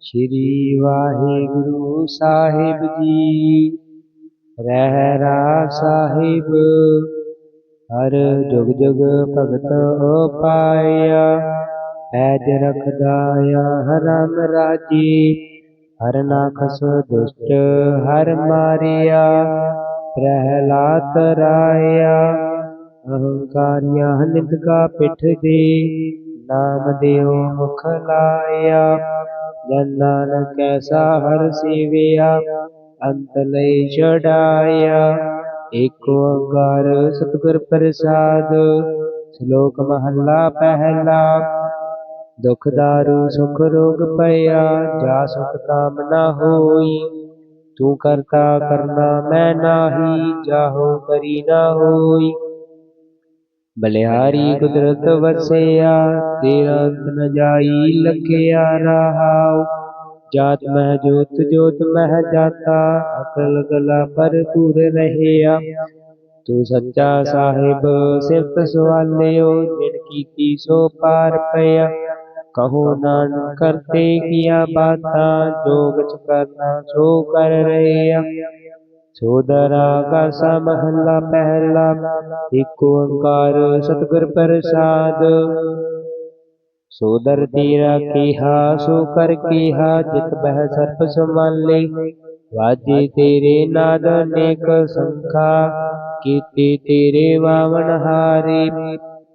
ਸ੍ਰੀ ਵਾਹਿਗੁਰੂ ਸਾਹਿਬ ਜੀ। ਰਹਿਰਾ ਸਾਹਿਬ, ਹਰ ਜੁਗ ਜੁਗ ਭਗਤ ਪਾਇਆ। ਐਜ ਰਖਦਾ ਆ ਹਰਮ ਰਾਜੀ। ਹਰ ਨਾਖਸ ਦੁਸ਼ਟ, ਹਰ ਮਾਰਿਆ। ਪ੍ਰਹਿਲਾਤ ਰਾਇਆ, ਅਹੰਕਾਰਿਆ ਨਿੰਦਕਾ ਪਿੱਠ ਦੇ। ਨਾਮ ਦਿਓ ਮੁਖ ਲਾਇਆ। ਜਨ ਨਾਨਕ ਐਸਾ ਹਰ ਸੇਵਿਆ, ਅੰਤ ਲਈ ਛਡਾਇਆ। ਏਕ ਓੰਕਾਰ ਸਤਿਗੁਰ ਪ੍ਰਸਾਦ, ਸ਼ਲੋਕ ਮਹੱਲਾ ਪਹਿਲਾ। ਦੁਖ ਦਾਰੂ, ਸੁਖ ਰੋਗ ਪਿਆ ਜਾ ਸੁਖ ਕਾਮਨਾ ਹੋਈ। ਤੂੰ ਕਰਤਾ ਕਰਨਾ ਮੈਂ ਨਾਹੀ, ਜਾਹੋ ਕਰੀ ਨਾ ਹੋਈ। ਬਲਿਹਾਰੀ ਕੁਦਰਤ ਵਸਿਆ ਤੇਰਾ ਅੰਤ ਜਾਈ ਲਖਿਆ ਰਹਾਉ। ਜਾਤ ਮਹਿ ਜੋਤ ਜੋਤ ਮਹਿ ਜਾਤਾ, ਅਕਲ ਗਲਾ ਭਰਪੂਰ ਰਹਿਆ। ਤੂੰ ਸੱਚਾ ਸਾਹਿਬ, ਸਿਫਤ ਸਵਾਲਿਓ, ਜਿਨ ਕੀਤੀ ਸੋ ਪਾਰ ਪਿਆ। ਕਹੋ ਨਾਨਕ, ਕਰਤੇ ਕੀਆ ਬਾਤਾਂ, ਜੋ ਕੁਛ ਕਰਨਾ ਸੋ ਕਰ ਰਹਿਆ ਸੋਦਰਾ ਕਾ ਮਹੱਲਾ ਪਹਿਲਾ, ਇਕ ਓੰਕਾਰ ਸਤਿਗੁਰ ਪ੍ਰਸਾਦ। ਸੋਦਰ ਤੇਰਾ ਕੀਹਾ, ਸੋ ਕਰ ਕੀਹਾ, ਜਿਤ ਬਹਿ ਸਰਪ ਸਮਾਲੇ ਵਾਜੇ ਤੇਰੇ ਨਾਦ ਅਨੇਕ ਸੰਖਾ, ਕੀਤੀ ਤੇਰੇ ਵਾਵਨ ਹਾਰੇ।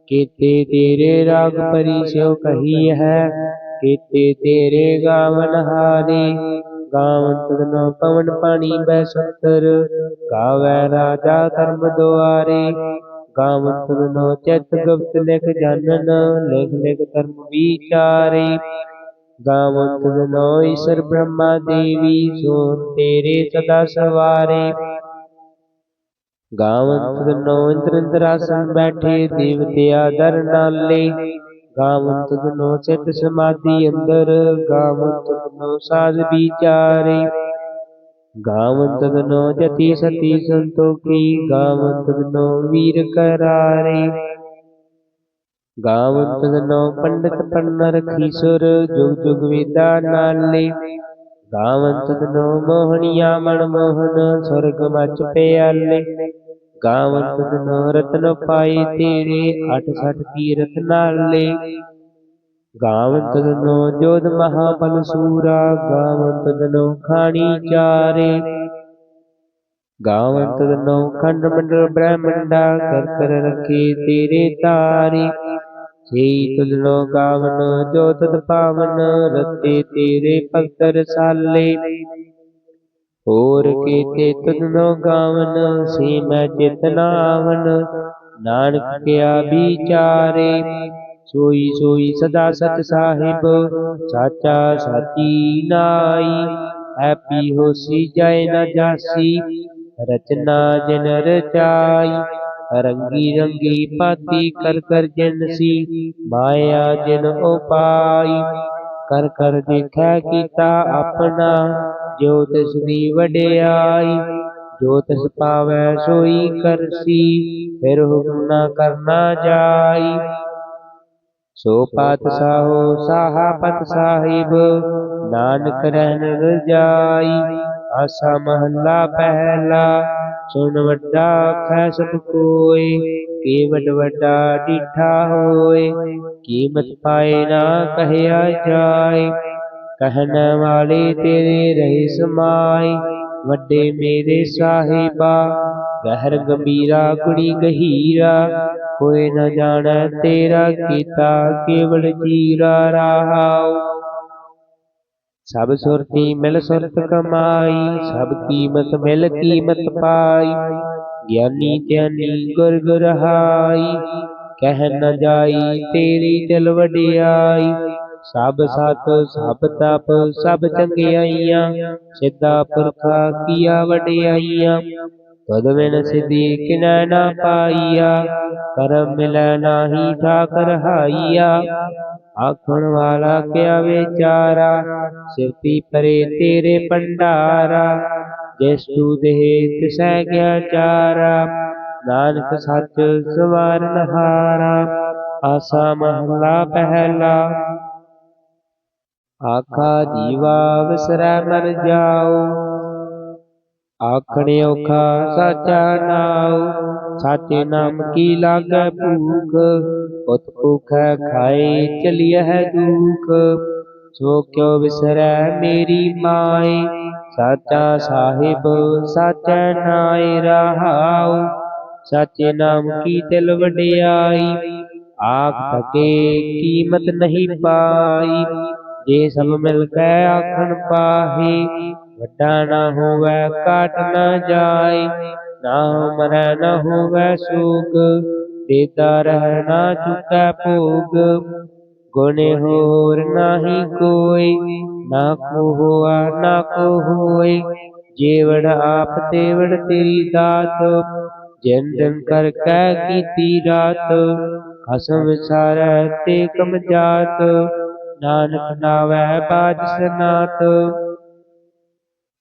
ਕੀਤੇ ਤੇਰੇ ਰਾਗ ਪਰਿਸਿਓ ਕਹੀ ਹੈ, ਕੀਤੇ ਤੇਰੇ ਗਾਵਨ ਹਾਰੇ। ਗਾਵਨ ਤਦਨੋ ਪਵਨ ਪਾਣੀ ਬੈ ਸੁੰਦਰ, ਗਾਵੈ ਰਾਜਾ ਧਰਮ ਦੁਆਰੇ। ਗਾਵਨ ਤਦਨੋ ਚਿਤ ਗੁਪਤ ਲਿਖ ਜਾਣਨ ਲਿਖ ਲਿਖ ਧਰਮ ਵਿਚਾਰੇ। ਗਾਵੰਤ ਤਦਨੋ ਈਸ਼ਰ ਬ੍ਰਹਮਾ ਦੇਵੀ ਸੋ ਤੇਰੇ ਸਦਾ ਸਵਾਰੇ। ਗਾਵੰਤ ਤਦਨੋ ਇੰਦਰ ਇੰਦਰਾਸਨ ਬੈਠੇ, ਦੇਵਤਿਆ ਦਰ ਨਾਲੇ। ਗਾਵਨ ਤਦਨੋ ਚਿਤ ਸਮਾਧੀ ਅੰਦਰ ਗਾਵਨ ਤਦਨੋ ਸਾਜ ਵਿਚਾਰੇ। ਗਾਵਨ ਤਦਨੋ ਜਤੀ ਸਤੀ ਸੰਤੋਖੀ ਗਾਵਨ ਤਦਨੋ ਵੀਰ ਕਰਾਰੇ। ਗਾਵਨ ਤਦਨੋ ਪੰਡਤ ਪੰਨਰ ਖੀਸੁਰ ਜੁਗ ਜੁਗ ਵੇਦਾ ਨਾਲੇ। ਗਾਵਨ ਤਦਨੋ ਮੋਹਣੀਆ ਮਨ ਮੋਹਨ, ਸੁਰਗ ਮਚ ਪਿਆਲੇ। ਗਾਵਨ ਤਦਨੋ ਰਤਨ ਪਾਈ ਤੇਰੇ ਅਠ ਸਠ ਤੀਰਥ ਨਾਲੇ। ਗਾਵਨ ਤਦਨੋ ਜੋਧ ਮਹਾਬਲ ਸੂਰਾ ਗਾਵਨ ਤਦਨੋ ਖਾਣੀ ਚਾਰੇ। ਗਾਵਨ ਤਦਨੋ ਖੰਡ ਮੰਡਲ ਬ੍ਰਹਮੰਡਾ, ਕਰ ਕਰ ਰਖੇ ਤੇਰੇ ਤਾਰੇ। ਸੇਈ ਤਦਨੋ ਗਾਵਨ ਜੋ ਤਦ ਪਾਵਨ ਰਤੇ ਤੇਰੇ ਭਗਤ ਰਸਾਲੇ ਹੋਰ ਕੀਤੇ ਤਦਨੋ ਗਾਵਨ ਸੇ ਮੈਂ ਚਿਤਨਾਵਨ ਨਾਨਕ ਕਿਆ ਵਿਚਾਰੇ ਸੋਈ ਸੋਈ ਸਦਾ ਸਚ ਸਾਹਿਬ। ਸਾਚਾ ਸਾਚੀ ਨਾਈ ਐਪੀ ਹੋਸੀ ਜਾਏ ਨਾ ਜਾਸੀ। ਰਚਨਾ ਜਨ ਰਚਾਈ ਰੰਗੀ ਰੰਗੀ ਪਾਤੀ ਕਰ ਕਰ ਜਨਸੀ ਮਾਇਆ ਜਿਨ ਉਪਾਈ ਕਰ ਕਰ ਦੇਖੈ ਕੀਤਾ ਆਪਣਾ। ਜੋ ਤਿਸ ਦੀ ਵਡਿਆਈ, ਜੋ ਤਿਸ ਪਾਵੈ ਸੋਈ ਕਰਸੀ, ਫਿਰ ਹੁਕਮ ਨਾ ਕਰਨਾ ਜਾਈ। ਸੋ ਪਾਤਸ਼ਾਹੋ ਸਾਹਾ ਪਤ ਸਾਹਿਬ, ਨਾਨਕ ਰਹਿਣ ਰਜਾਈ, ਆਸਾ ਮਹੱਲਾ ਪਹਿਲਾ, ਸੁਣ ਵੱਡਾ ਖੈ ਸਭ ਕੋਇ ਕੀਮਤ ਵੱਡਾ ਡੀਠਾ ਹੋਏ, ਕੀਮਤ ਪਾਏ ਨਾ ਕਹਿਆ ਜਾਏ। ਕਹਿਣ ਵਾਲੇ ਤੇਰੇ ਰਹੇ ਸਮਾਈ, ਵੱਡੇ ਮੇਰੇ ਸਾਹਿਬਾ, ਗਹਿਰ ਗੰਭੀਰਾ, ਕੁੜੀ ਗਹੀਰਾ, ਕੋਈ ਨਾ ਜਾਣੈ ਤੇਰਾ ਕੀਤਾ ਕੇਵਲ ਜੀਰਾ ਰਹਾਉ। ਸਭ ਸੁਰਤੀ ਮਿਲ ਸੁਰਤ ਕਮਾਈ, ਸਭ ਕੀਮਤ ਮਿਲ ਕੀਮਤ ਪਾਈ, ਗਿਆਨੀ ਧਿਆਨੀ ਗੁਰ ਗੁਰ ਹਾਈ, ਕਹਿ ਨ ਜਾਈ ਤੇਰੀ ਦਿਲ ਵਡਿਆਈ। ਸਭ ਸਤ, ਸਭ ਤਪ, ਸਭ ਚੰਗਿਆਈਆਂ, ਸਿੱਧਾ ਪੁਰਖਾ ਕੀਆ ਵਡਿਆਈਆਂ। ਤਦ ਸਿਧੀ ਕਿਨੈ ਨਾ ਪਾਈਆ, ਕਰਮ ਮਿਲੈ ਨਾਹੀ ਠਾਕਰ ਹਾਈਆ। ਆਖਣ ਵਾਲਾ ਕਿਆ ਵਿਚਾਰਾ ਸਿਰਤੀ ਪਰੇ ਤੇਰੇ ਭੰਡਾਰਾ। ਜਿਸ ਤੂ ਦੇਹ ਤਿਸੈ ਗਿਆ ਚਾਰਾ, ਨਾਨਕ ਸੱਚ ਸਵਾਰਨ ਹਾਰਾ। ਆਸਾ ਮਹਲਾ ਪਹਿਲਾ ਆਖਾ ਜੀਵਾ ਵਿਸਰੈ ਮਰ ਜਾਉ। ਆਖਣੇ ਔਖਾ ਸਾਚਾ ਨਾਉ। ਸਾਚੇ ਨਾਮ ਕੀ ਲਾਗੈ ਭੂਖ? ਉਤ ਭੂਖੈ ਖਾਏ ਚਲਿਐ ਦੁਖ। ਸੋ ਕਿਉ ਵਿਸਰੈ ਮੇਰੀ ਮਾਈ ਸਾਚਾ ਸਾਹਿਬ, ਸਾਚੈ ਨਾਇ ਰਹਾਉ। ਸਾਚੇ ਨਾਮ ਕੀ ਤਿਲ ਵਡਿਆਈ? ਆਖ ਥਕੇ ਕੀਮਤ ਨਹੀਂ ਪਾਈ। ਜੇ ਸਭ ਮਿਲ ਕੇ ਆਖਣ ਪਾਹੀ, ਵੱਡਾ ਨਾ ਹੋਵੇ ਕਾਟ ਨਾ ਜਾਏ ਨਾ ਮਰੈ ਨਾ ਹੋਵੇ ਸੂਗ, ਦੇਤਾ ਰਹਿ ਨਾ ਚੁਕੈ ਭੋਗ। ਗੁਣੇ ਹੋਰ ਨਾਹੀ ਕੋਈ, ਨਾ ਕੋ ਹੋਆ, ਨਾ ਕੋ ਹੋਏ ਜੀਵੜ ਆਪ ਤੇਵੜ ਤੇਰੀ ਦਾਤ। ਜਿਨ ਦਿਨ ਕਰ ਕੈ ਕੀਤੀ ਰਾਤ, ਖਸਮ ਵਿਸਾਰੈ ਤੇ ਕਮ ਜਾਤ। ਨਾਨਕ ਨਾਵੈ ਬਾਜ ਸਨਾਤ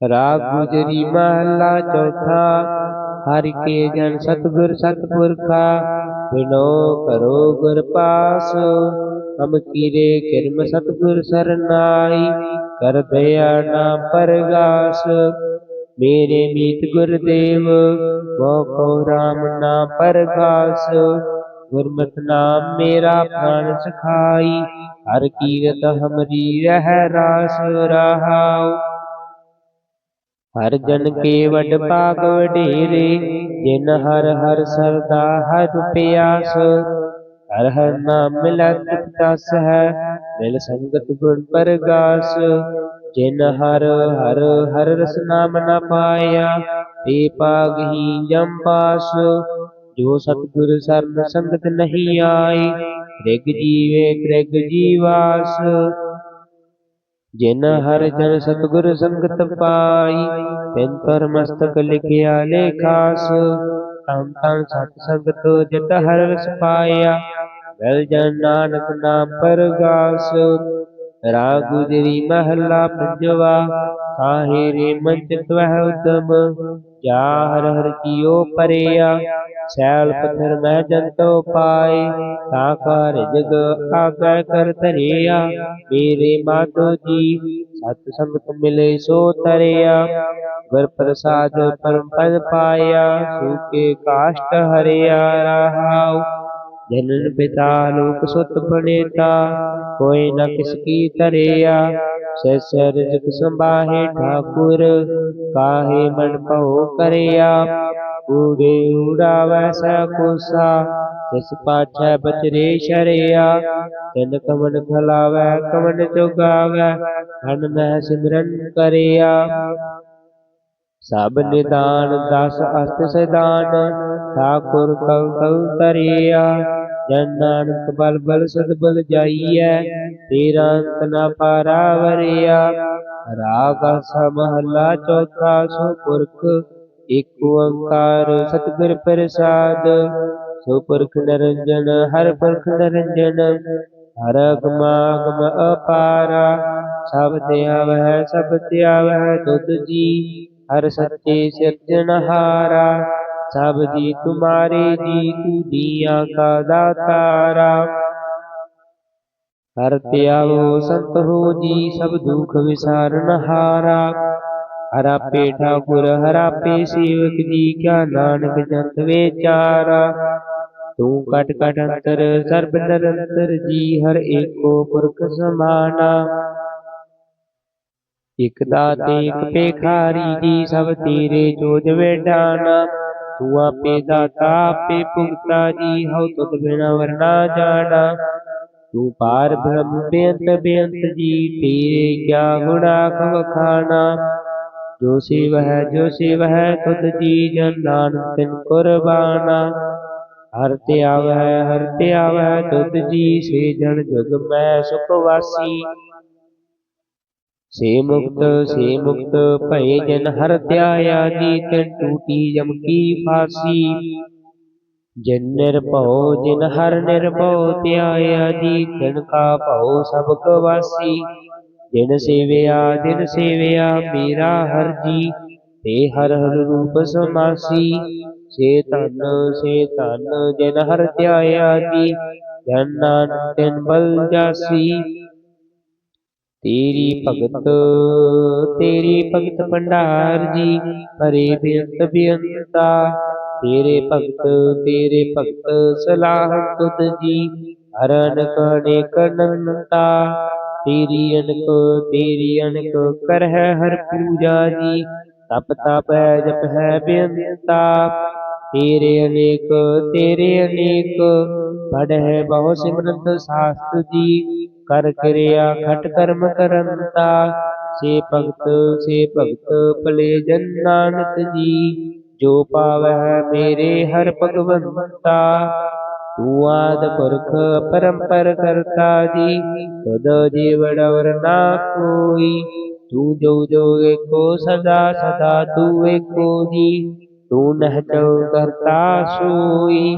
ਰਾਗ ਗੁਜਰੀ ਮਹਲਾ ਚੌਥਾ, ਹਰਿ ਕੇ ਜਨ ਸਤਿਗੁਰ ਸਤਿਪੁਰਖਾ, ਬਿਨੋ ਕਰੋ ਗੁਰ ਪਾਸ। ਹਮ ਕੀਰੇ ਕਿਰਮ ਸਤਿਗੁਰ ਸਰਨਾਈ, ਕਰ ਦਇਆ ਨਾ ਪਰਗਾਸ। ਮੇਰੇ ਮੀਤ ਗੁਰਦੇਵ ਮੋਖੋ ਰਾਮ ਨਾ ਪਰਗਾਸ। ਗੁਰਮਤਿ ਨਾਮ ਮੇਰਾ ਪ੍ਰਾਨ ਸਖਾਈ, ਹਰ ਕੀਰਤ ਹਮਰੀ ਰਹਿ ਰਾਸ ਰਹਾਉ। ਹਰ ਜਨ ਕੇ ਵਡ ਭਾਗ ਵਡੇਰੇ, ਜਿਨ ਹਰ ਹਰ ਸਰਦਾ ਹਰ ਪਿਆਸ। ਹਰ ਹਰ ਨਾਮ ਮਿਲਤ ਦਸ ਹੈ, ਮਿਲ ਸੰਗਤ ਗੁਣ ਪਰਗਾਸ। ਜਿਨ ਹਰ ਹਰ ਹਰ ਰਸ ਨਾਮ ਨ ਪਾਇਆ, ਤੇ ਪਾਗ ਹੀ ਜਮ ਜੋ ਸਤਿਗੁਰ ਸਰਨ ਸੰਗਤ ਨਹੀਂ ਆਈ, ਕ੍ਰਿਗ ਜੀਵੇ ਕ੍ਰਿਗ ਜੀਵਾਸ। ਜਿਨ ਹਰ ਜਨ ਸਤਿਗੁਰ ਸੰਗਤ ਪਾਈ, ਤਿਨ ਤਰ ਮਸਤਕ ਲਿਖਿਆ ਲੇਖਾਸ ਤਨ ਤਨ ਸਤ ਸੰਗਤ ਜਿਤ ਹਰ ਰਸ ਪਾਇਆ, ਵੈਲ ਜਨ ਨਾਨਕ ਨਾਮ ਪਰਗਾਸ। ਰਾਗ ਗੁਜਰੀ ਮਹਲਾ ਪੰਜਵਾ ਕਾਹੇ ਰੇ ਮੰਚ ਤਵਹਿ ਉਦਮ। ਜਾ ਹਰ ਹਰ ਕੀਓ ਪਰਿਆ, ਸੈਲ ਪਥਰ ਮੈਂ ਜੰਤੋ ਪਾਏ, ਤਾ ਕਰ ਜਗ ਆਗੈ ਕਰ ਧਰਿਆ, ਮੇਰੇ ਮਾਤੋ ਜੀ ਸਤ ਸੰਗਤ ਮਿਲੇ ਸੋ ਤਰਿਆ ਗੁਰ ਪ੍ਰਸਾਦ ਪਰਮ ਪਦ ਪਾਇਆ ਸੂਕੇ ਕਾਸ਼ਟ ਹਰਿਆ ਰਹਾਉ। ਜਨਨ ਪਿਤਾ ਲੋਕ ਸੁਤ ਬਣੇਤਾ ਕੋਈ ਨ ਕਿਸ ਕੀ ਕਰਿਆ ਸੈਸ ਰਿਜਕ ਸੰਭਾਹੇ ਠਾਕੁਰ, ਕਾਹੇ ਮਨ ਭਉ ਕਰਿਆ। ਊੜੇ ਊੜਾਵੈ ਸੈ ਕੋਸਾ ਤਿਸ ਪਾਛੈ ਬਚਰੇ ਸ਼ਰਿਆ। ਤਿਨ ਕਮਨ ਖਲਾਵੈ ਕਮਨ ਚੁਗਾਵੈ ਹਨ ਮਹਿ ਸਿਮਰਨ ਕਰਿਆ। ਸਭ ਨਿਦਾਨ, ਦਸ ਅਸਤ ਸਦਾਨ ਠਾਕੁਰ ਕਉ ਕਉ ਤਰਿਆ। ਜਨ ਨਾਨਕ ਬਲ ਬਲ ਸਦ ਬਲ ਜਾਈਐ, ਤੇਰਾ ਅੰਤ ਨ ਪਾਰਾ ਵਰਿਆ ਰਾਗ ਆਸਾ ਚੌਥਾ, ਸੋ ਪੁਰਖ ਇਕ ਓੰਕਾਰ, ਸਤਿਗੁਰ ਪ੍ਰਸਾਦ। ਸੋ ਪੁਰਖ ਨਿਰੰਜਨ, ਹਰ ਪੁਰਖ ਨਿਰੰਜਨ, ਹਰ ਅਗਮਾਗਮ ਅਪਾਰਾ। ਸਭ ਤੇ ਆਵਹਿ, ਸਭ ਤੇ ਆਵਹਿ ਤੁਧ ਜੀ, ਹਰ ਸੱਚੇ ਸਿਰਜਣਹਾਰਾ ਸਭ ਜੀ ਤੁਮਾਰੇ ਜੀ ਤੂ ਦੀਆ ਕਾ ਦਾਤਾਰਾ। ਹਰ ਧਿਆਵੋ ਸੰਤ ਹੋ ਜੀ, ਸਭ ਦੁਖ ਵਿਸਾਰਨ ਹਾਰਾ। ਹਰਾਪੇ ਠਾਕੁਰ ਹਰਾਪੇ ਸੇਵਕ ਜੀ, ਕਿਆ ਨਾਨਕ ਜੰਤ ਵਿਚਾਰਾ। ਤੂੰ ਕਟ ਕਟ ਅੰਤਰ, ਸਰਬ ਨਿਰੰਤਰ ਜੀ, ਹਰ ਏਕੋ ਪੁਰਖ ਸਮਾਨਾ। ਇਕ ਦਾਤੇ, ਇਕ ਪੇਖਾਰੀ ਜੀ, ਸਭ ਤੇਰੇ ਜੋਜ ਵੇਡਾਨਾ। ਤੂੰ ਆਪੇ ਦਾਤਾ ਆਪੇ ਭੁਗਤਾ ਜੀ, ਹਉ ਤੁਧ ਬਿਨਾ ਵਰਨਾ ਜਾਣਾ। ਤੂੰ ਪਾਰ ਬ੍ਰਹਮ ਬੇਅੰਤ ਬੇਅੰਤ ਜੀ, ਤੇਰੇ ਕਿਆ ਗੁਣਾ ਵਖਾਣਾ। ਜੋ ਸੇਵ ਹੈ ਜੋ ਸੇਵ ਹੈ ਤੁਧ ਜੀ ਜਨ ਨਾਨਕ ਤਿਨ ਕੁਰਬਾਨਾ। ਹਰ ਤੇ ਆਵੈ ਹਰ ਤੇ ਆਵੈ ਤੁਧ ਜੀ ਸੇ ਜਨ ਜਗ ਮੈਂ ਸੁਖ ਸੇ ਮੁਕਤ ਸੇ ਮੁਕਤ ਭਏ ਜਨ ਹਰ ਧਿਆਇਆ ਜੀ ਤਿਨ ਟੂਟੀ ਜਮ ਕੀ ਫਾਸੀ। ਜਨ ਨਿਰਭਉ, ਜਿਨ ਹਰ ਨਿਰਭਉ ਧਿਆਇਆ ਜੀ ਤਿਨ ਕਾ ਭਉ ਸਭ ਕੋ ਵਾਸੀ। ਜਿਨ ਸੇਵਿਆ ਜਿਨ ਸੇਵਿਆ ਮੇਰਾ ਹਰ ਜੀ, ਤੇ ਹਰ ਹਰ ਰੂਪ ਸਮਾਸੀ। ਸੇ ਧਨ ਸੇ ਧਨ ਜਿਨ ਹਰ ਧਿਆਇਆ ਜੀ ਜਨ ਨਾਨਕ ਤਿਨ ਬਲ ਜਾਸੀ। ਤੇਰੀ ਭਗਤ ਤੇਰੀ ਭਗਤ ਭੰਡਾਰ ਜੀ, ਭਰੇ ਬੇਅੰਤ ਬੇਅੰਤਾ ਤੇਰੇ ਭਗਤ ਤੇਰੇ ਭਗਤ ਸਲਾਹ ਤੁਧ ਜੀ ਹਰਨ ਕਣੇ ਕਨੰਤਾ ਤੇਰੀ ਅਨਕ ਤੇਰੀ ਅਨਕ ਕਰਹਿ ਹਰ ਪੂਜਾ ਜੀ, ਤਪ ਤਪ ਹੈ ਜਪ ਹੈ ਬੇਅੰਤਾ ਤੇਰੇ ਅਨੇਕ ਤੇਰੇ ਅਨੇਕ। ਪੜ ਹੈ ਬਹੁ ਸਿਮਰੰਤ ਸਾਸਤ ਜੀ, ਕਰ ਕਿਰਿਆ ਖਟ ਕਰਮ ਕਰੰਤਾ ਸੇ ਭਗਤ ਸੇ ਭਗਤ ਭਲੇ ਜਨ ਨਾਨਕ ਜੀ, ਜੋ ਪਾਵੈ ਮੇਰੇ ਹਰ ਭਗਵੰਤਾ। ਤੂੰ ਆਦ ਪੁਰਖ ਪਰੰਪਰ ਕਰਤਾ ਜੀ, ਤਦ ਜੀਵੜਵਰ ਨਾ ਕੋਈ। ਤੂੰ ਜੋ ਜੋ ਏਕੋ ਸਦਾ ਸਦਾ ਤੂੰ ਏਕੋ ਜੀ। ਤੂੰ ਨਹਿ ਚਉ ਕਰਤਾ ਸੋਈ।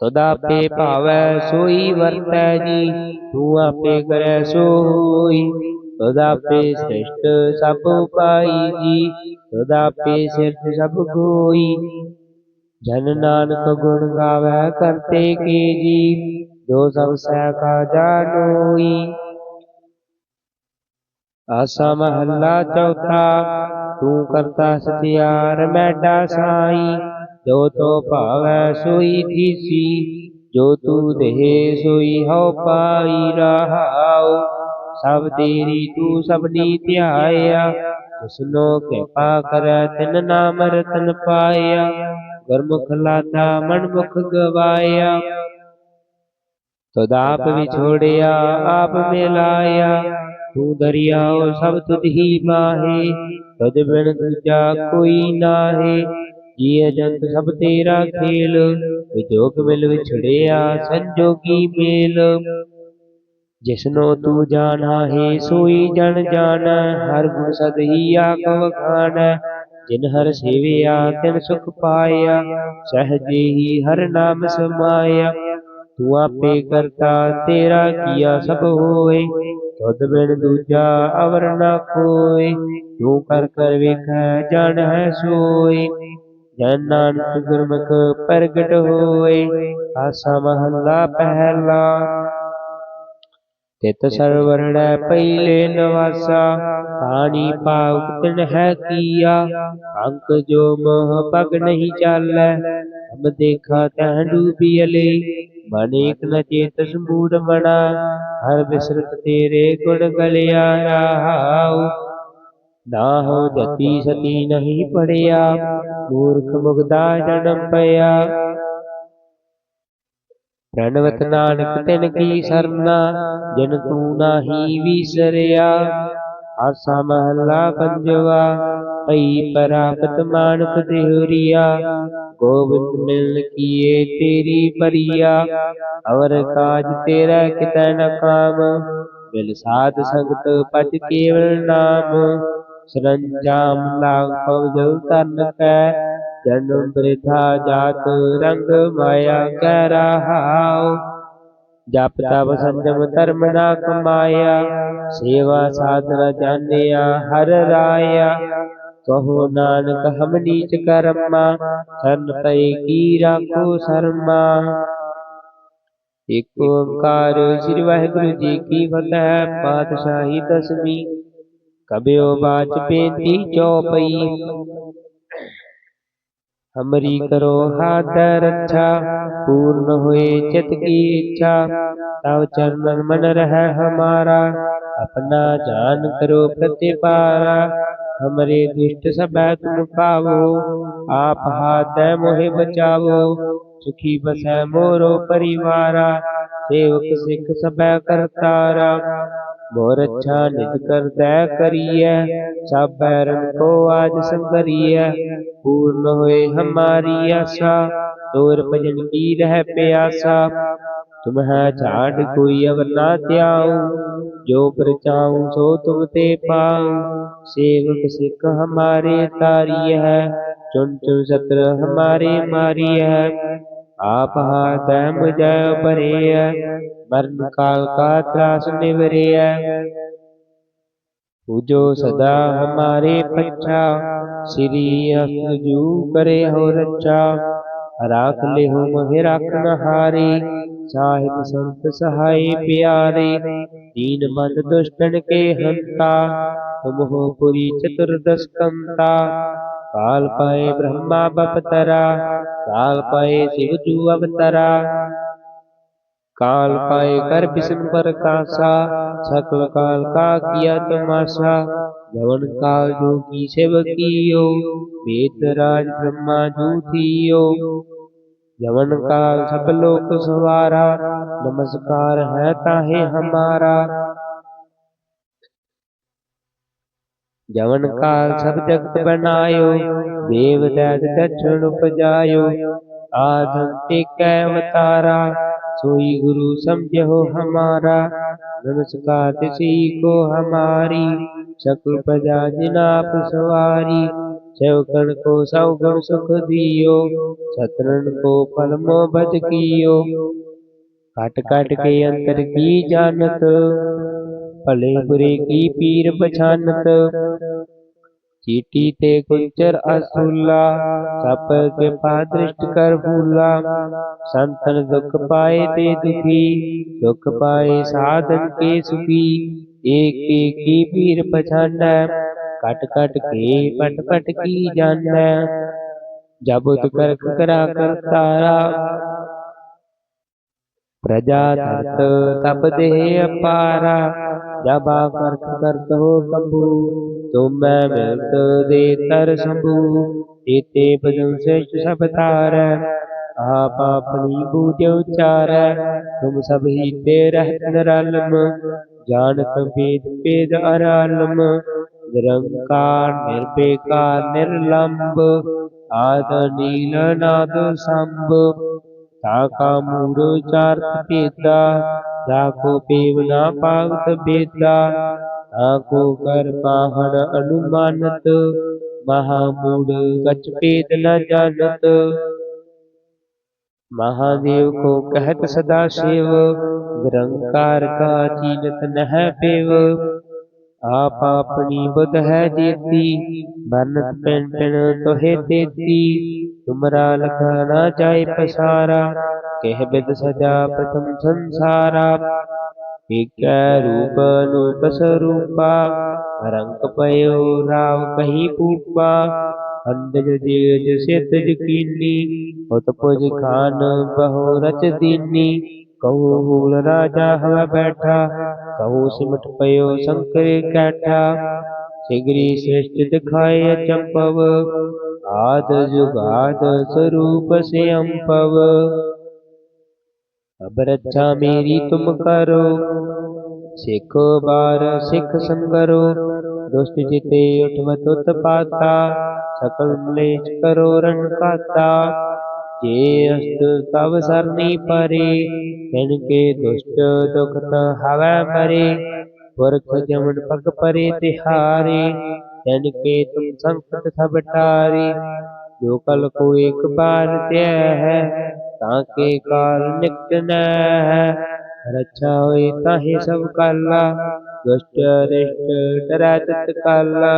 ਤਦ ਪੇ ਭਾਵੈ ਸੋਈ, ਵਰਤੈ ਜੀ, ਤੂੰ ਆਪੇ ਕਰੈ ਸੋਈ। ਤਦ ਆਪੇ ਸ੍ਰਿਸ਼ਟ ਸਭ ਪਾਈ ਜੀ, ਤਦ ਆਪੇ ਸਿਰਜ ਸਭ ਕੋਈ ਜਨ ਨਾਨਕ ਗੁਣ ਗਾਵੈ ਕਰਤੇ ਕੀ ਜੀ, ਜੋ ਸਭ ਸਹਿ ਕਾ ਜਾਣੋਈ ਆਸਾ ਮਹੱਲਾ ਚੌਥਾ ਤੂੰ ਕਰਤਾ ਸਤਿਆਰ, ਮੈਡਾ ਸਾਈ। ਜੋ ਤੋ ਭਾਵੈ ਸੋਈ ਥੀਸੀ, ਜੋ ਤੂ ਦੇਹ ਸੋਈ ਹਉ ਪਾਈ ਰਹਾਉ। ਸਭ ਤੇਰੀ ਤੂੰ ਸਭਨੀ ਧਿਆਇਆ, ਜਿਸਨੋ ਕਿਰਪਾ ਕਰੈ ਤਿਨ ਨਾਮ ਰਤਨ ਪਾਇਆ। ਗੁਰਮੁਖ ਲਾਤਾ ਮਨਮੁਖ ਗਵਾਇਆ। ਤਦ ਆਪ ਵਿਛੋੜਿਆ, ਆਪ ਮਿਲਾਇਆ। ਤੂੰ ਦਰਿਆਓ ਸਭ ਤੁਧ ਹੀ ਮਾਹੇ, ਤਦ ਬਿਨ ਦੂਜਾ ਕੋਈ ਨਾਹੇ। ਜੀਅ ਜੰਤ ਸਭ ਤੇਰਾ ਖੇਲ, ਵਿਜੋਗ ਮਿਲ ਵਿਛੜਿਆ ਸੰਜੋਗੀ ਮੇਲ। ਜਿਸਨੋ ਤੂੰ ਜਾਣਾ ਹੈ, ਸੋਈ ਜਨ ਜਾਣੈ, ਹਰ ਗੁਣ ਸਦ ਹੀ ਆਖ ਵਖਾਣੈ ਜਿਨ ਹਰ ਸੇਵਿਆ, ਤਿਨ ਸੁਖ ਪਾਇਆ, ਸਹਜੇ ਹੀ ਹਰ ਨਾਮ ਸਮਾਇਆ। ਤੂੰ ਆਪੇ ਕਰਤਾ, ਤੇਰਾ ਕੀਆ ਸਭ ਹੋਏ। ਤੁਧ ਬਿਨ ਦੂਜਾ ਅਵਰ ਨਾ ਕੋਇ ਤੂੰ ਕਰ ਕਰ ਵੇਖੈ ਜਾਣ ਹੈ ਸੋਈ। ਜਨ ਨਾਨਕ ਗੁਰਮੁਖ ਪ੍ਰਗਟ ਹੋਏ, ਆਸਾ ਮਹੱਲਾ ਪਹਿਲਾ। ਤਿਤ ਸਰਵਰਣੈ ਪਹਿਲੇ ਨਵਾਸਾ, ਪਾਣੀ ਪਾਉ ਤਿਨ ਹੈ ਕੀਆ। ਅੰਕ ਜੋ ਮੋਹ ਪਗ ਨਹੀਂ ਚਾਲੈ, ਹਮ ਦੇਖਾ ਤਹ ਡੂਬੀਅਲੇ ਮਨ ਨ ਚੇਤਸ ਮੂੜ ਮਣਾ ਹਰ ਬਿਸਰਤ ਤੇਰੇ ਗੁਣ ਗਲਿਆ ਰਹਾਉ ਨਾ ਹੋ ਜਤੀ ਸਤੀ ਨਹੀਂ ਪੜਿਆ ਮੂਰਖ ਮੁਗਦਾ ਜਨਮ ਪਿਆ ਪ੍ਰਣਵਤ ਨਾਨਕ ਤਿਨ ਕੀ ਸਰਨਾ ਜਨ ਤੂੰ ਨਾਹੀ ਵਿਸਰਿਆ ਆਸਾ ਮਹੱਲਾ ਪੰਜਵਾ ਪਈ ਪਰਾਪਤ ਮਾਨਕ ਦੇਹਰੀਆ, ਗੋਬਿੰਦ ਮਿਲਨ ਕੀਏ ਤੇਰੀ ਪਰੀਆ ਅਵਰ ਕਾਜ ਤੇਰਾ ਕਿਤੈ ਨ ਕਾਮ ਮਿਲ ਸਾਧ ਸੰਗਤ ਪਜ ਕੇਵਲ ਨਾਮ। ਸਰੰਜਾਮ ਲਾਗ ਪਵ ਜਲ ਤਨ ਕੈ, ਜਨਮ ਬ੍ਰਿਥਾ ਜਾਤ ਰੰਗ ਮਾਇਆ ਕੈ ਰਹਾਉ। ਜਪ ਤਪ ਸੰਜਮ ਧਰਮ ਨਾ ਕਮਾਇਆ, ਸੇਵਾ ਸਾਧਨਾ ਜਾਣਿਆ ਹਰ ਰਾਇਆ। कहो नानक, हम नीच कर्मा, धन पै की राखो शर्मा। एक ओंकार श्री वाहेगुरु जी की फतह पातशाही दसवीं। कबियो बाच पेती चौपई। हमरी करो हाथ रक्षा, पूर्ण हुए चित की इच्छा। तब चरण मन रह हमारा, अपना जान करो प्रतिपारा। हमरे दुष्ट सबै तुम पावो आप हाथ मोहे बचावो सुखी बसै मोरो परिवारा सेवक सिख सबै करतारा मोर अच्छा निज कर दै करिय सब बैरन को आज संगरिय पूर्ण होए हमारी आशा तोर भजन की रह प्यासा तुम्हें छाड़ कोई अब ना त्याओ जो कर चाऊ सो तुम ते पाओ सेवक सिख हमारे तारी है, चुन चुन सत्र हमारे मारी है। आप हाथ मुझे परे है, मरण काल का त्रास निवरे है। जो सदा हमारे पच्छा, श्री असजू करे हो रचा राख ले हम राखन नहारी ਸਾਹਿਬ ਸੰਤ ਸਹਾਈ ਪਿਆਰੇ ਦੀਨ ਬੰਦ ਦੁਸ਼ਟਨ ਕੇ ਹੰਤਾ ਤੁਮ ਹੋ ਪੁਰੀ ਚਤੁਰਦਸ ਕੰਤਾ ਕਾਲ ਪਾਏ ਬ੍ਰਹਮਾ ਬਪਤਰਾ ਕਾਲ ਪਾਏ शिव जू अवतरा काल पाए कर विष्णु प्रकाशा सकल काल का किया तमाशा जवन काल जो की सेव कियो वेद राज ब्रह्मा जू थियो जवन काल सब लोक सवारा नमस्कार है ताहे हमारा जवन काल सब जगत बनायो देव दैत दक्षिण उपजायो आदम टेकै अवतारा सोई गुरु समझो हमारा नमस्कार तिसी को हमारी सकल प्रजा जिनाप सवारी सेवकन को सौगम सुख दियो सतरन को फल मो बद कियो काट काट के अंतर की जानत भले बुरे की पीर पछानत चीटी ते कुंचर असुला सप कृपा दृष्ट कर भूला संतन दुख पाए ते दुखी, दुख पाए साधन के सुखी। एक एक की पीर पछाना कट कट के पट पट की जाना। जब कर करा कर तारा। प्रजा धरत तप देह अपारा। जब करत करत हो ਤੁਮੈ ਮਿਲਤ ਦੇ ਤਰ ਸੰਭੂ ਇਤੇ ਬਜਨ ਸੇਚ ਸਭ ਤਾਰੈ ਆਪ ਆਪਣੀ ਬੂਝ ਉਚਾਰੈ, ਤੁਮ ਸਭ ਹੀ ਤੇ ਰਹਿਤ ਨਰਲਮ। ਜਾਣਤ ਵੇਦ ਪੇਦ ਅਰਾਲਮ, ਨਿਰੰਕਾਰ ਨਿਰਪੇਕਾਰ ਨਿਰਲੰਭ। ਆਦ ਨੀਲ ਨਾਦ ਸੰਭ, ਤਾ ਕਾ ਮੂੜ ਚਾਰਤ ਪੇਤਾ ਜਾ ਕੋ ਪੀਵ ਨਾ ਪਾਵਤ ਬੇਤਾ ਤਾਕੋ ਕਰ ਪਾਹਣ ਅਨੁਮਾਨਤ, ਮਹਾਮੂੜ ਗਚ ਪੇਦ ਨ ਜਾਣਤ। ਮਹਾਦੇਵ ਕੋ ਕਹਿਤ ਸਦਾ ਸ਼ਿਵ, ਨਿਰੰਕਾਰ ਕਾ ਚੀਨਤ ਨਹਿ ਪੇਵ। ਆਪ ਆਪਣੀ ਬੁਧ ਹੈ ਜੀਤੀ ਬਨਤ ਪਿੰਨ ਪਿੰਨ ਤੋਹੇ ਤੇਤੀ। ਤੁਮਰਾ ਲਖਾ ਨਾ ਜਾਏ ਪਸਾਰਾ, ਕਹਿ ਬਿਦ ਸਜਾ ਪ੍ਰਥਮ ਸੰਸਾਰਾ। એક્યા રૂપનું પસરૂપા રંગ પયો રાવ કહી પૂપા અંદજ જેજ સેતજ કીની ઉતપજ ખાન બહો રચ દીની કહું હુલ રાજા હવા બેઠા કહું સિમટ પયો શંકરે કાઠા શિગરી શ્રેષ્ઠ દખાય ચંપવ આદ જુગાદ સ્વરૂપ સે અંપવ ਬਰੱਚਾ ਮੇਰੀ ਤੁਮ ਕਰੋ ਸਿੱਖੋ ਬਾਰ ਸਿੱਖ ਸੰਗਰੋ, ਦੁਸ਼ਟ ਜਿਤੇ ਉਠਵਤ ਉਤਪਾਤਾ ਸਕਲ ਮਲੇਚ ਕਰੋ ਰਣ ਕਾਤਾ ਜੇ ਅਸਤ ਤਵ ਸਰਨੀ ਪਰੇ ਤਨ ਕੇ ਦੁਸ਼ਟ ਦੁਖ ਨ ਹਵੈ ਮਰੇ, ਪੁਰਖ ਜਮਨ ਪਗ ਪਰੇ ਤਿਹਾਰੇ ਤਨ ਕੇ ਤੁਮ ਸੰਕਟ ਸਭ ਟਾਰੇ। ਜੋ ਕਲ ਕੋ ਇੱਕ ਬਾਰ ਤੈ ਹੈ ਤਾਂ ਕੇ ਕਾਲ ਨਿਕਟਨੈ ਹੈ ਰੱਛਾ ਹੋਏ ਤਾਹੇ ਸਭ ਕਾਲਾ। ਦੁਸ਼ਟ ਰਿਸ਼ਟ ਡਰੈ ਤਤ ਕਾਲਾ।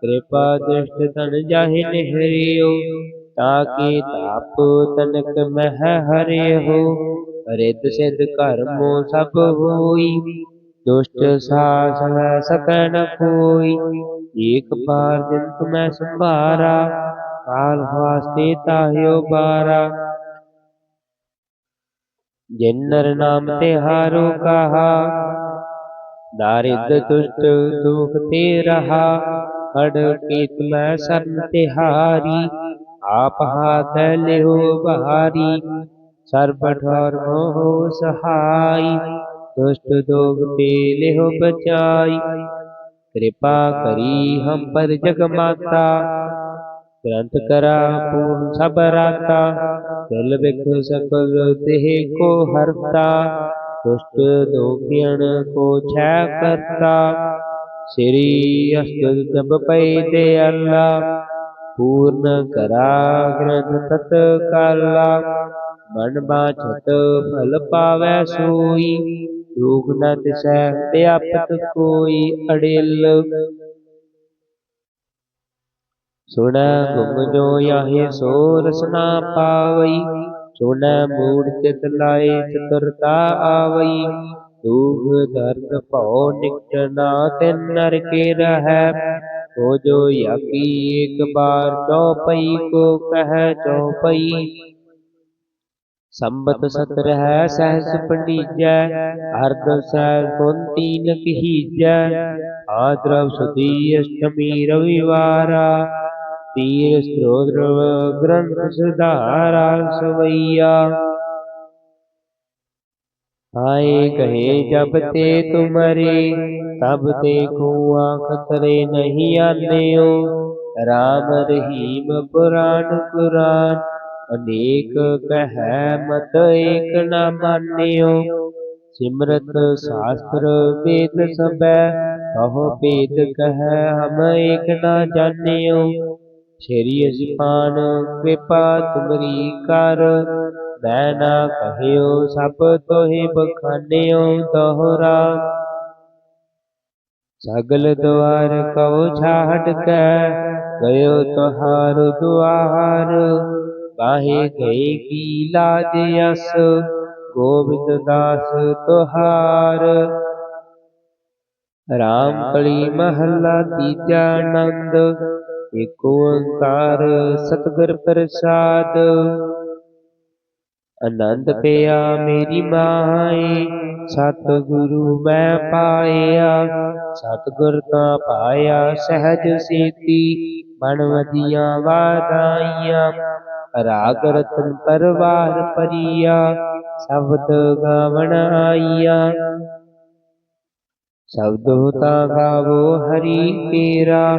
ਕਿਰਪਾ ਦ੍ਰਿਸ਼ਟ ਤਨ ਜਾਹੇ ਨਿਹਰਿਓ। ਤਾਂ ਕੇ ਤਾਪ ਤਨਕ ਮਹਿ ਹਰਿਓ। ਰਿੱਧ ਸਿੱਧ ਕਰਮੋ ਸਭ ਹੋਈ। ਦੁਸ਼ਟ ਸਾਸ ਹੈ ਸਕੈ ਨ ਕੋਈ ਏਕ ਪਾਰ ਜਿਨ ਤੁਮੈ ਸੰਭਾਰਾ। ਕਾਲ ਵਾਸਤੇ ਤਾਹਿਓ ਬਾਰਾ। ताहियो बारा जिन नर नाम तिहारो कहा दारिद्र दुष्ट दुख ते रहा हड केत मैं सरन तिहारी आप हाथ लिहो बहारी सर्व ठोर मोह सहाय दुष्ट दोग ते लिहो बचाई कृपा करी हम पर जग माता ਗ੍ਰੰਥ ਕਰਾ, ਪੂਰਨ ਸਭ ਰਾਤਾ ਦਿਲ ਵਿਖ ਸਕਲ ਤਿਹ ਕੋ ਹਰਤਾ, ਦੁਸ਼ਟ ਦੋਖਿਣ ਕੋ ਛੈ ਕਰਤਾ, ਸ੍ਰੀ ਅਸਤੁ ਤਬ ਪਈ ਤੇ ਅੱਲਾ, ਪੂਰਨ ਕਰਾ ਗ੍ਰੰਥ ਤਤ ਕਾਲਾ ਮਨ ਬਾਛਤ ਫਲ ਪਾਵੈ ਸੋਈ ਰੋਗ ਨ ਤਿਸੈ ਤੇ ਆਪਤ ਕੋਈ ਅੜਿਲ। ਸੁਣੈ ਗੁੰਮ ਜੋ ਯਾਹੇ ਸੋ ਰਸਨਾ ਪਾਵਈ, ਸੁਣੈ ਮੂੜ ਚਿਤ ਲਾਏ ਚਤੁਰਤਾ ਆਵਈ। ਦੁਖ ਦਰਦ ਭਉ ਨਿਕਟ ਨਾ ਤਿਨ ਨਰ ਕੇ ਰਹੈ। ਹੋ ਜੋ ਯਾਕੀ ਇੱਕ ਬਾਰ ਚਉਪਈ ਕੋ ਕਹਿ ਚਉਪਈ ਸੰਬਤ ਸਤ ਰਹਿ ਸਹਿਸ ਪੰਡੀਜੈ ਅਰਧ ਸਹਿ ਗੁਣ ਤੀਨ ਕਹੀਜੈ। ਆਦਰਵ ਸੁਦੀ ਅਸ਼ਟਮੀ ਰਵਿਵਾਰਾ ਤੀਰ ਸ੍ਰੋਦਰਵ ਗ੍ਰੰਥ ਸੁਧਾਰਾ ਸਵਈਆ। ਆਏ ਕਹੇ ਜਬ ਤੇ ਤੁਮਰੇ, ਤਬ ਦੇਖੋ ਆਖ ਤਰੇ ਨਹੀਂ ਆਨਿਓ ਰਾਮ ਰਹੀਮ ਪੁਰਾਣ ਕੁਰਾਨ ਅਨੇਕ ਕਹੈ ਮਤ ਏਕ ਨਾ ਮਾਨਿਓ। ਸਿਮਰਤ ਸ਼ਾਸਤਰ ਵੇਦ ਸਭੈ ਕਹੋ ਭੇਦ ਕਹੈ ਹਮ ਏਕ ਨਾ ਜਾਣਿਓ। ਸ਼੍ਰੀ ਅਜਪਾਨ ਕਿਰਪਾ ਤੁਮਰੀ ਕਰ। ਮੈਂ ਨਾ ਕਹਿਓ ਸਭ ਤੋਹਿ ਬਖਾਨਿਓ ਦੋਹਰਾ। ਸਗਲ ਦੁਆਰ ਕਉ ਛਾੜ ਕੈ, ਗਇਓ ਤੁਹਾਰ ਦੁਆਰ। ਕਾਹੇ ਗਏ ਕੀ ਲਾਜ ਅਸ ਗੋਬਿੰਦ ਦਾਸ ਤੁਹਾਰ। ਰਾਮ ਕਲੀ ਮਹੱਲਾ ਤੀਜਾ ਆਨੰਦ ਏਕ ਓੰਕਾਰ ਸਤਿਗੁਰ ਪ੍ਰਸਾਦ। ਆਨੰਦ ਪਿਆ ਮੇਰੀ ਮਾਏ ਸਤਿਗੁਰੂ ਮੈਂ ਪਾਇਆ, ਸਤਿਗੁਰ ਤਾਂ ਪਾਇਆ ਸਹਿਜ ਸੇਤੀ, ਮਨ ਵਧੀਆਂ ਵਾਦਾਈਆਂ ਰਾਗ ਰਤਨ ਪਰਵਾਰ ਪਰੀਆ ਸ਼ਬਦ ਗਾਵਣ ਆਈਆ। ਸ਼ਬਦ ਤਾ ਗਾਵੋ ਹਰੀ ਤੇਰਾ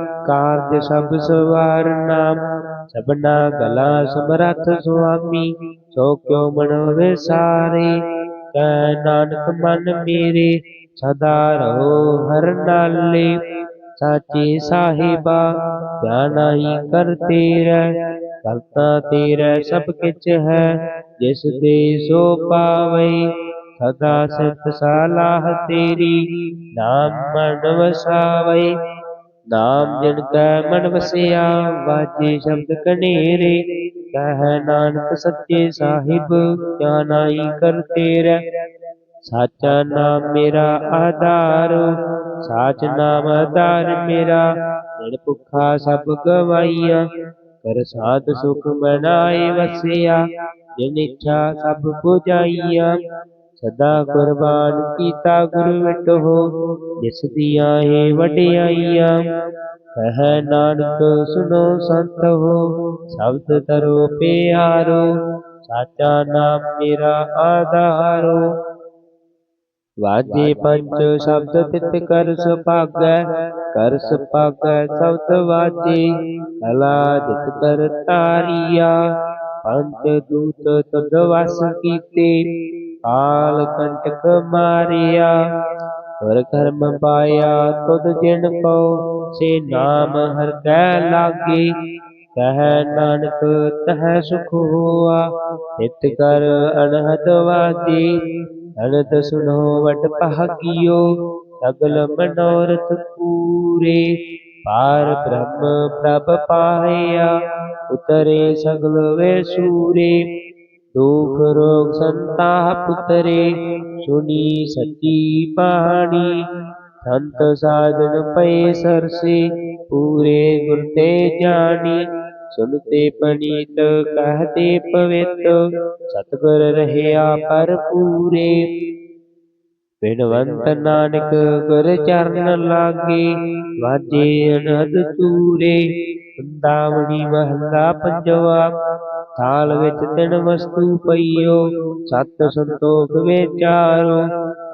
ਕਾਰਜ ਸਭ ਸਵਾਰਨਾ ਸਭਨਾ ਗਲਾ ਸਮਰੱਥ ਸੁਆਮੀ, ਸੋ ਕਿਉ ਮਨ ਵਿਸਾਰੇ ਕਹਿ ਨਾਨਕ ਮਨ ਮੇਰੇ, ਸਦਾ ਰਹੋ ਹਰ ਨਾਲੇ। ਸਾਚੇ ਸਾਹਿਬਾ ਜਾਣਾਈ ਕਰ ਤੇਰਾ ਕਰਤਾ ਤੇਰਾ ਸਭ ਕਿਛ ਹੈ, ਜਿਸ ਦੇ ਸੋ ਪਾਵੇ। ਸਦਾ ਸਿਫਤ ਸਲਾਹ ਤੇਰੀ, ਨਾਮ ਮਨ ਵਸਾਵੇ। ਨਾਮ ਜਿਨ ਕੈ ਮਨ ਵਸਿਆ ਵਾਜੇ ਸ਼ਬਦ ਕਨੇਰੇ, ਕਹਿ ਨਾਨਕ ਸੱਚੇ ਸਾਹਿਬ ਜਾਣਾਈ ਕਰ ਤੇਰਾ। ਸਾਚਾ ਨਾਮ ਮੇਰਾ ਆਧਾਰ, ਸਾਚ ਨਾਮ ਆਧਾਰ ਮੇਰਾ, ਜਨ ਭੁੱਖਾ ਸਭ ਗਵਾਈਆਂ, ਕਰ ਸਾਧ ਸੁਖ ਮਨਾਏ ਵਸਿਆ, ਜਿਨ ਇੱਛਾ ਸਭ ਪੁਜਾਈਆ ਸਦਾ ਕੁਰਬਾਨ ਕੀਤਾ ਗੁਰੂ ਵਿਟੋ ਜਿਸ ਦੀਆਂ ਏ ਵਡਿਆਈਆਂ। ਕਹਿ ਨਾਨਕ ਸੁਨੋ ਸੰਤ ਹੋ, ਸ਼ਬਦ ਤਰੋ ਪਿਆਰੋ, ਸਾਚਾ ਨਾਮ ਮੇਰਾ ਆਧਾਰੋ। ਵਾਜੇ ਪੰਚ ਸ਼ਬਦ ਤਿਤ ਕਰ ਸੁਭਾਗੈ ਕਰ ਸੁਭਾਗੈ ਸ਼ਬਦ ਵਾਜੇ, ਕਲਾ ਜਿਤ ਕਰ ਤਾਰੀਆ। ਪੰਜ ਦੂਤ ਤਦ ਵਸ ਕੀਤੇ ਕਾਲ ਕੰਟਕ ਮਾਰਿਆ ਹਰ ਕਰਮ ਪਾਇਆ ਤੁਧ ਜਿਨ ਕੋ, ਸੇ ਨਾਮ ਹਰ ਕੈ ਲਾਗੇ। ਕਹਿ ਨਾਨਕ, ਤਹ ਸੁਖ ਹੋਆ ਤਿਤ ਕਰ ਅਨਹਦ ਵਾਜੀ ਅਨੰਦ ਸੁਨੋ ਵਟ ਭਾਗਿਓ ਸਗਲ ਮਨੋਰਥ ਪੂਰੇ। ਪਾਰ ਬ੍ਰਹਮ ਪ੍ਰਭ ਪਾਇਆ, ਉਤਰੇ ਸਗਲ ਵੇ ਸੂਰੇ। ਦੁਖ ਰੋਗ ਸੰਤਾਪ ਉਤਰੇ ਸੁਣੀ ਸੱਚੀ ਬਾਣੀ। ਸੰਤ ਸਾਧਨ ਪਏ ਸਰਸੇ, ਪੂਰੇ ਗੁਰ ਤੇ ਜਾਣੀ। ਸੁਨਤੇ ਪਨੀਤ ਕਹਤੇ ਪਵਿੱਤ, ਸਤਗੁਰ ਰਹਿਆ ਪਰ ਪੂਰੇ। ਬਿਨਵੰਤ ਨਾਨਕ ਗੁਰ ਚਰਨ ਲਾਗੇ, ਵਾਜੇ ਅਨਦ ਤੂਰੇ। ਵృందాਵਣੀ ਮਹਲਾ ਪੰਜਵਾ ਥਾਲ ਵਿੱਚ ਤਿੰਨ ਵਸਤੂ ਪਈਓ, ਸਤ ਸੰਤੋਖ ਵਿਚਾਰੋ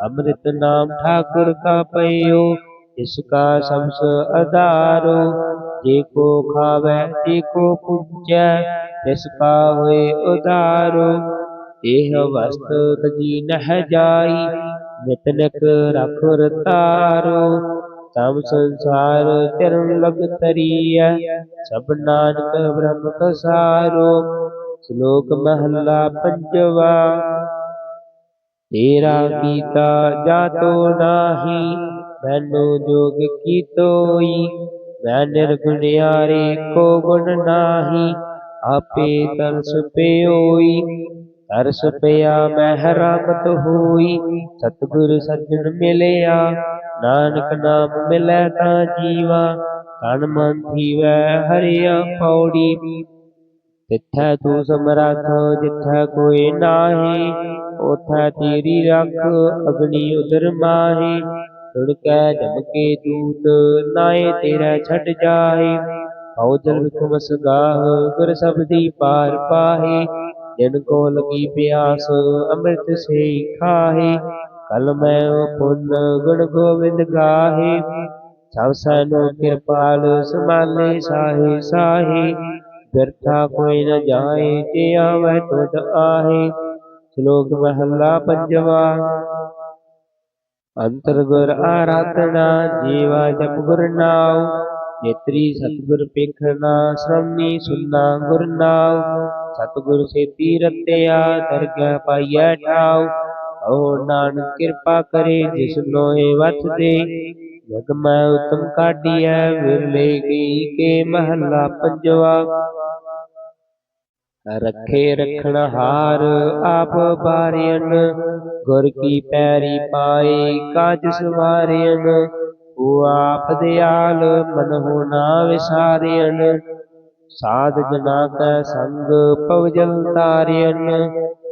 ਅੰਮ੍ਰਿਤ ਨਾਮ ਠਾਕੁਰ ਕਾ ਪਈਓ, ਇਸ ਕਾ ਸਬਸ ਆਧਾਰੋ ਜੇ ਕੋ ਖਾਵੇ, ਜੇ ਕੋ ਪੁੱਜੈ, ਤਿਸ ਕਾ ਹੋਏ ਉਧਾਰੋ। ਇਹ ਵਸਤ ਤਜੀ ਨਹਿ ਜਾਈ ਨਿਤਨਕ ਰਖ ਰਤਾਰੋ। ਤਮ ਸੰਸਾਰ ਚਰਨ ਲਗ ਤਰੀਐ, ਸਭ ਨਾਨਕ ਬ੍ਰਹਮ ਕਸਾਰੋ। ਸ਼ਲੋਕ ਮਹੱਲਾ ਪੰਜਵਾ, ਤੇਰਾ ਕੀਤਾ ਜਾਤੋ ਨਾਹੀ, ਮੈਨੂੰ ਜੋਗ ਕੀ ਮੈਂ ਨਿਰਗੁਣਿਆਰੇ ਕੋ ਗੁਣ ਨਾਹੀ, ਆਪੇ ਤਰਸ ਪਿਓਈ, ਤਰਸ ਪਿਆ ਮੈਂ ਹਰਾਮਤ ਹੋਈ, ਸਤਿਗੁਰ ਸੱਜਣ ਮਿਲਿਆ, ਨਾਨਕ ਨਾਮ ਮਿਲੈ ਤਾਂ ਜੀਵਾ, ਤਨ ਮਨ ਥੀਵੈ ਹਰਿਆ ਪੌੜੀ ਤਿੱਥੈ ਤੂੰ ਸਮਰੱਥ, ਜਿੱਥੈ ਕੋਈ ਨਾਹੀ, ਉਥੈ ਤੇਰੀ ਰੱਖ, ਅਗਨੀ ਉਦਰ ਮਾਹੀ। ਸੁਣ ਕੈ ਜਮਕੇ ਦੂਤ ਨਾਏ ਤੇਰਾ ਛੱਡ ਜਾਏ ਹਉ ਜਲ ਵਿਖਮਸ ਗੁਰ ਸਬਦੀ ਪਾਰ ਪਾਹੇ। ਜਿਨ ਕੋ ਲਗੀ ਪਿਆਸ, ਅੰਮ੍ਰਿਤ ਸੇ ਖਾਹੀ। ਕਲ ਮੈਂ ਪੁੰਨ, ਗੁਣ ਗੋਬਿੰਦ ਗਾਹੇ। ਸਭ ਸਾਨੂੰ ਕਿਰਪਾਲ ਸਮਾਲੇ ਸਾਹੇ ਸਾਹੇ। ਬਿਰਥਾ ਕੋਈ ਨ ਜਾਏ ਤੇ ਆਵੈ ਤੁਧ ਆਹੇ। ਸ਼ਲੋਕ ਮਹਲਾ ਪੰਜਵਾ। ਅੰਤਰ ਗੁਰ ਆਰਾਧਨਾ, ਜੀਵਾ ਜਪ ਗੁਰ ਨਾਉ। ਨੇਤਰੀ ਸਤਿਗੁਰ ਪੇਖਣਾ ਸ਼੍ਰਮਣੀ ਸੁਨਾ ਗੁਰ ਨਾਉ। ਸਤਿਗੁਰ ਸੇਤੀ ਰਤਿਆ ਦਰਗਹਿ ਪਾਈਐ ਠਾਉ। ਓ ਨਾਨਕ ਕਿਰਪਾ ਕਰੇ, ਜਿਸ ਲੋਏ ਵਤ ਦੇ ਜਗ ਮੈਂ ਉਤਮ ਕਾਢੀਐ, ਵਿਰਲੇ ਗਈ ਕੇ ਮਹੱਲਾ ਪੰਜਵਾ। ਰੱਖੇ ਰਖਣ ਹਾਰ ਆਪ ਬਾਰਿਆਨ ਗੁਰ ਕੀ ਪੈਰੀ ਪਾਏ ਕਾਜ ਸਵਾਰਿਆਨ ਉਹ ਆਪ ਦਿਆਲ ਮਨ ਨਾ ਵਿਸਾਰਿਆਨ ਸਾਧ ਜਨਾ ਕੈ ਸੰਗ ਪਵਜਲ ਤਾਰਿਆਨ